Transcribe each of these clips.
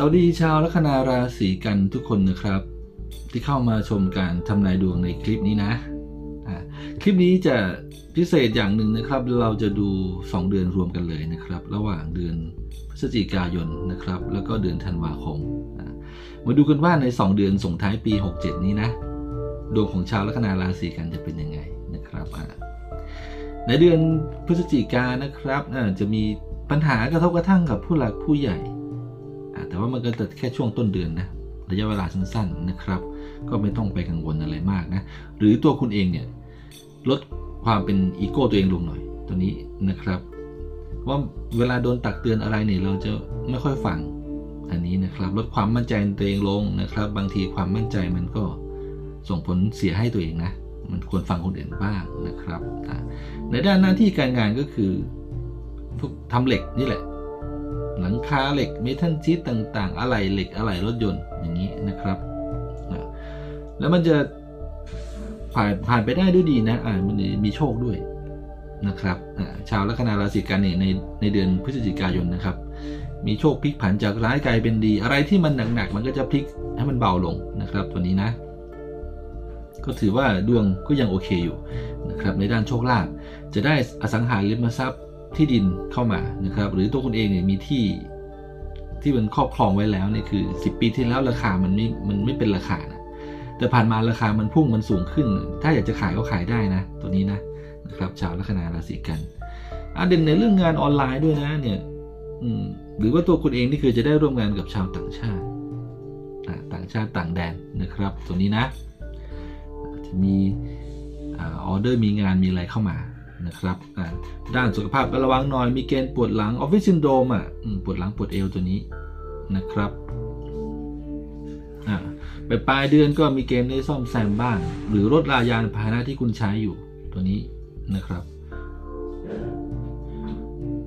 สวัสดีชาวลัคนาราศีกันทุกคนนะครับ ที่เข้ามาชมการทำนายดวงในคลิปนี้นะคลิปนี้จะพิเศษอย่างหนึ่งนะครับ เราจะดู 2 เดือนรวมกันเลยนะครับ ระหว่างเดือนพฤศจิกายนนะครับ แล้วก็เดือนธันวาคมมาดูกันว่าใน 2 เดือนส่งท้ายปี 67 นี้นะดวงของชาวลัคนาราศีกันจะเป็นยังไงนะครับในเดือนพฤศจิกานะครับจะมีปัญหากระทบกระทั่งกับผู้หลักผู้ใหญ่ แต่ว่ามันก็จะแค่ช่วงต้นเดือนนะระยะเวลาสั้นๆนะครับ ก็ไม่ต้องไปกังวลอะไรมากนะหรือตัวคุณเองเนี่ยลดความเป็นอีโก้ตัวเองลงหน่อยตัวนี้นะครับ ว่าเวลาโดนตักเตือนอะไรเนี่ยเราจะไม่ค่อยฟังอันนี้นะครับลดความมั่นใจในตัวเองลงนะครับ บางทีความมั่นใจมันก็ส่งผลเสียให้ตัวเองนะ มันควรฟังคนอื่นบ้างนะครับ ในด้านหน้าที่การงานก็คือทำเหล็กนี่แหละ หลังคาเหล็กเมทัลชีตต่างๆ อะไหล่เหล็กอะไหล่รถยนต์อย่างนี้นะครับนะแล้วมันจะผ่านผ่านไปได้ด้วยดีนะอ่ามันมีโชคด้วยนะครับชาวลัคนาราศีกันเนี่ยในในเดือนพฤศจิกายนนะครับ มีโชคพลิกผันจากร้ายกลายเป็นดี อะไรที่มันหนักๆมันก็จะพลิกให้มันเบาลงนะครับ ตัวนี้นะ ก็ถือว่าดวงก็ยังโอเคอยู่นะครับในด้านโชคลาภจะได้อสังหาริมทรัพย์ ที่ดินเข้ามานะครับ หรือตัวคุณเองเนี่ยมีที่ที่มันครอบครองไว้แล้วเนี่ยคือ 10 ปีที่แล้วราคามันไม่มันไม่เป็นราคานะแต่ผ่านมาราคามันพุ่งมันสูงขึ้น ถ้าอยากจะขายก็ขายได้นะ ตัวนี้นะนะครับชาวลัคนาราศีกันอะเด่นในเรื่องงานออนไลน์ด้วยนะเนี่ยหรือว่าตัวคุณเองนี่คือจะได้ร่วมงานกับชาวต่างชาติต่างชาติต่างแดนนะครับ ตัวนี้นะจะมีออเดอร์มีงานมีอะไรเข้ามา นะครับด้านสุขภาพก็ระวังหน่อยมีเกณฑ์ปวดหลังออฟฟิศซินโดมอะปวดหลังปวดเอวตัวนี้นะครับไปปลายเดือนก็มีเกณฑ์ได้ซ่อมแซมบ้าน หรือรถรายานพาหนะที่คุณใช้อยู่ตัวนี้นะครับ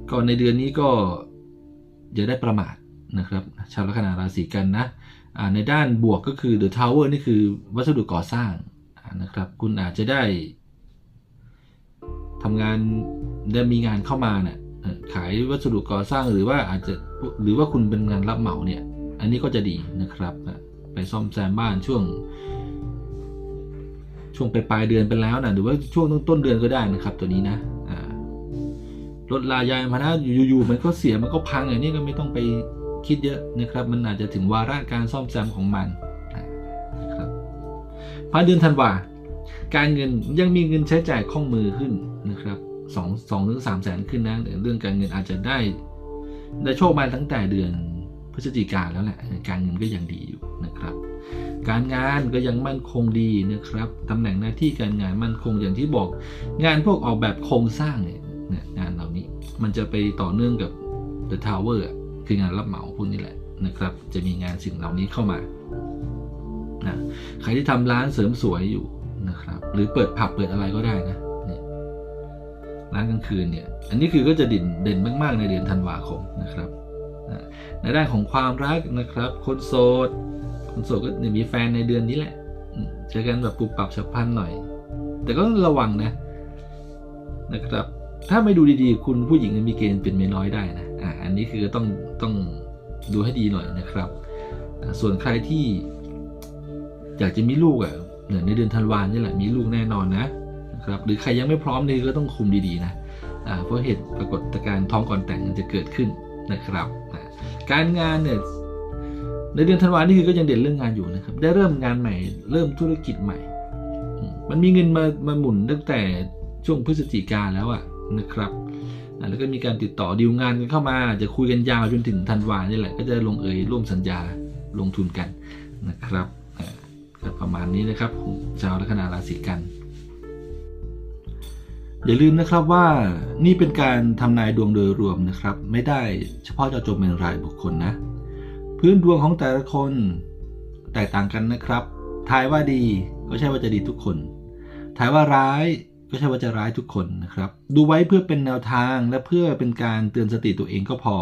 ก็ในเดือนนี้ก็อย่าได้ประมาทนะครับชาวลัคนาราศีกันนะในด้านบวกก็คือ The Tower นี่คือวัสดุก่อสร้างนะครับ คุณอาจจะได้ ทำงานได้มีงานเข้ามาเนี่ยขายวัสดุก่อสร้างหรือว่าอาจจะหรือว่าคุณเป็นงานรับเหมาเนี่ย อันนี้ก็จะดีนะครับไปซ่อมแซมบ้านช่วง ช่วงปลายเดือนไปแล้วนะหรือว่าช่วงต้นเดือนก็ได้นะครับ ตัวนี้นะรถลายายมานะอยู่ๆมันก็เสียมันก็พังอย่างนี้ก็ไม่ต้องไปคิดเยอะนะครับ มันอาจจะถึงวาระการซ่อมแซมของมันนะครับพาเดือนธันวา การเงินยังมีเงินใช้จ่ายคล่องมือขึ้นนะครับสองสองถึงสามแสนขึ้นนะเรื่องการเงินอาจจะได้ได้โชคมาตั้งแต่เดือนพฤศจิกาแล้วแหละการเงินก็ยังดีอยู่นะครับ การงานก็ยังมั่นคงดีนะครับตำแหน่งหน้าที่การงานมั่นคงอย่างที่บอก งานพวกออกแบบโครงสร้างเนี่ยงานเหล่านี้มันจะไปต่อเนื่องกับ The Tower อะคืองานรับเหมาพวกนี้แหละนะครับ จะมีงานสิ่งเหล่านี้เข้ามานะใครที่ทำร้านเสริมสวยอยู่ นะครับ หรือเปิดผับเปิดอะไรก็ได้นะเนี่ยร้านกลางคืนเนี่ย อันนี้คือก็จะเด่นเด่นมากๆในเดือนธันวาคมนะครับในด้านของความรักนะครับ คนโสดคนโสดก็เนี่ยมีแฟนในเดือนนี้แหละเจอกันแบบปรับปรับฉับพลันหน่อย แต่ก็ระวังนะนะครับ ถ้าไม่ดูดีๆ คุณผู้หญิงมีเกณฑ์เป็นเมียน้อยได้นะอ่าอันนี้คือต้องต้องดูให้ดีหน่อยนะครับ ส่วนใครที่อยากจะมีลูกอะเนี่ย ในเดือนธันวานี่แหละมีลูกแน่นอนนะนะครับหรือใครยังไม่พร้อมนี่ก็ต้องคุมดีๆนะเพราะเหตุปรากฏการณ์ท้องก่อนแต่งมันจะเกิดขึ้นนะครับการงานเนี่ยในเดือนธันวานี่คือก็ยังเด่นเรื่องงานอยู่นะครับ ได้เริ่มงานใหม่ เริ่มธุรกิจใหม่ มันมีเงินมามาหมุนตั้งแต่ช่วงพฤศจิกาแล้วอะนะครับแล้วก็มีการติดต่อดีลงานกันเข้ามา จะคุยกันยาวจนถึงธันวานี่แหละ ก็จะลงเอยร่วมสัญญาลงทุนกันนะครับ ประมาณนี้นะครับของชาวลัคนาราศีกัน อย่าลืมนะครับว่านี่เป็นการทำนายดวงโดยรวมนะครับ ไม่ได้เฉพาะเจาะจงเป็นรายบุคคลนะ พื้นดวงของแต่ละคนแตกต่างกันนะครับทายว่าดีก็ใช่ว่าจะดีทุกคนทายว่าร้ายก็ใช่ว่าจะร้ายทุกคนนะครับ ดูไว้เพื่อเป็นแนวทางและเพื่อเป็นการเตือนสติตัวเองก็พอ